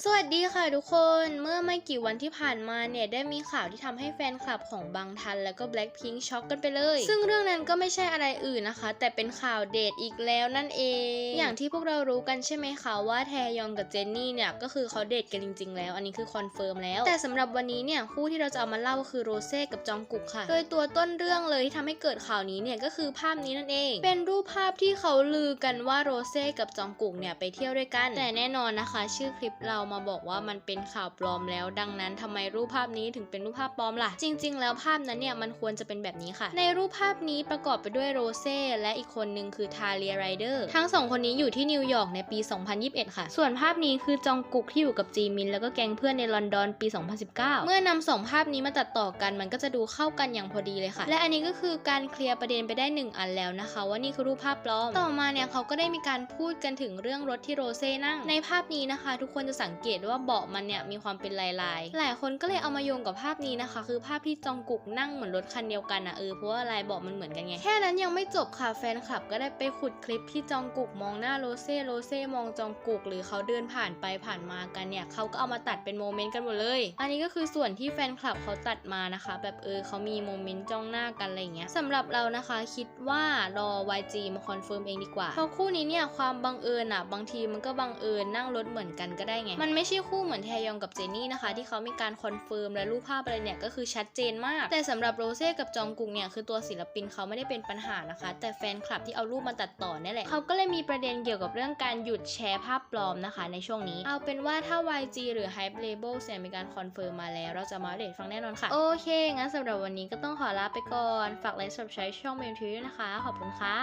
สวัสดีค่ะทุกคน เมื่อไม่กี่วันที่ผ่านมาเนี่ย ได้มีข่าวที่ทำให้แฟนคลับของบางทัน แล้วก็ Blackpink ช็อกกันไปเลย ซึ่งเรื่องนั้นก็ไม่ใช่อะไรอื่นนะคะ แต่เป็นข่าวเดทอีกแล้วนั่นเอง อย่างที่พวกเรารู้กันใช่ไหมคะว่าแทยองกับเจนนี่เนี่ย ก็คือเขาเดทกันจริง ๆ แล้ว อันนี้คือคอนเฟิร์มแล้ว แต่สำหรับวันนี้เนี่ยคู่ที่เราจะเอามาเล่าคือโรเซ่กับจองกุกค่ะ โดยตัวต้นเรื่องเลยที่ทำให้เกิดข่าวนี้เนี่ยก็คือภาพนี้นั่นเอง เป็นรูปภาพที่เขาลือกันว่าโรเซ่กับจองกุกเนี่ยไปเที่ยวด้วยกัน แต่แน่นอนนะคะ ชื่อคลิปเรามาบอกว่ามันเป็นข่าวปลอมแล้ว ดังนั้นทำไมรูปภาพนี้ถึงเป็นรูปภาพปลอมล่ะ จริง ๆ แล้วภาพนั้นเนี่ยมันควรจะเป็นแบบนี้ค่ะ ในรูปภาพนี้ประกอบไปด้วยโรเซ่และอีกคนนึงคือทาเลียไรเดอร์ทั้งสองคนนี้อยู่ที่นิวยอร์กในปี 2021 ค่ะ ส่วนภาพนี้คือจองกุกที่อยู่กับจีมิน แล้วก็แก๊งเพื่อนในลอนดอนปี 2019 เมื่อนำสองภาพนี้มาตัดต่อกันมันก็จะดูเข้ากันอย่างพอดีเลยค่ะ และอันนี้ก็คือการเคลียร์ประเด็นไปได้หนึ่งอันแล้วนะคะ ว่านี่คือรูปภาพปลอม ต่อมาเนี่ยเขาก็ได้มีการพูดกันถึงเรื่องรถที่โรเซ่นั่ง ในภาพนี้นะคะ ทุกคนจะสังงเกตว่าเบาะมันเนี่ยมีความเป็นลายๆหลายคนก็เลยเอามาโยงกับภาพนี้นะคะ คือภาพที่จองกุกนั่งเหมือนรถคันเดียวกันอะเออเพราะว่าลายเบาะมันเหมือนกันไงแค่นั้นยังไม่จบค่ะแฟนคลับก็ได้ไปขุดคลิปที่จองกุกมองหน้าโรเซ่โรเซ่มองจองกุก หรือเขาเดินผ่านไปผ่านมากันเนี่ยเขาก็เอามาตัดเป็นโมเมนต์กันหมดเลย อันนี้ก็คือส่วนที่แฟนคลับเขาตัดมานะคะ แบบเออเขามีโมเมนต์จ้องหน้ากันอะไรเงี้ยสำหรับเรานะคะคิดว่ารอ YG มาคอนเฟิร์มเองดีกว่าเพราะคู่นี้เนี่ยความบังเอิญอะบางทีมันก็บังเอิญนั่งรถเหมือนกันก็ได้ไงมันไม่ใช่คู่เหมือนแทยองกับเจนนี่นะคะ ที่เขามีการคอนเฟิร์มและรูปภาพอะไรเนี่ยก็คือชัดเจนมาก แต่สำหรับโรเซ่กับจองกุกเนี่ยคือตัวศิลปินเขาไม่ได้เป็นปัญหานะคะ แต่แฟนคลับที่เอารูปมาตัดต่อเนี่ยแหละเขาก็เลยมีประเด็นเกี่ยวกับเรื่องการหยุดแชร์ภาพปลอมนะคะ ในช่วงนี้ เอาเป็นว่าถ้า YG หรือ Hype Label เนี่ยมีการคอนเฟิร์มมาแล้ว เราจะมาเดตฟังแน่นอนค่ะ โอเค งั้นสำหรับวันนี้ก็ต้องขอลาไปก่อน ฝากไลค์ subscribe ช่อง m ม m ทีด้วยนะคะ ขอบคุณค่ะ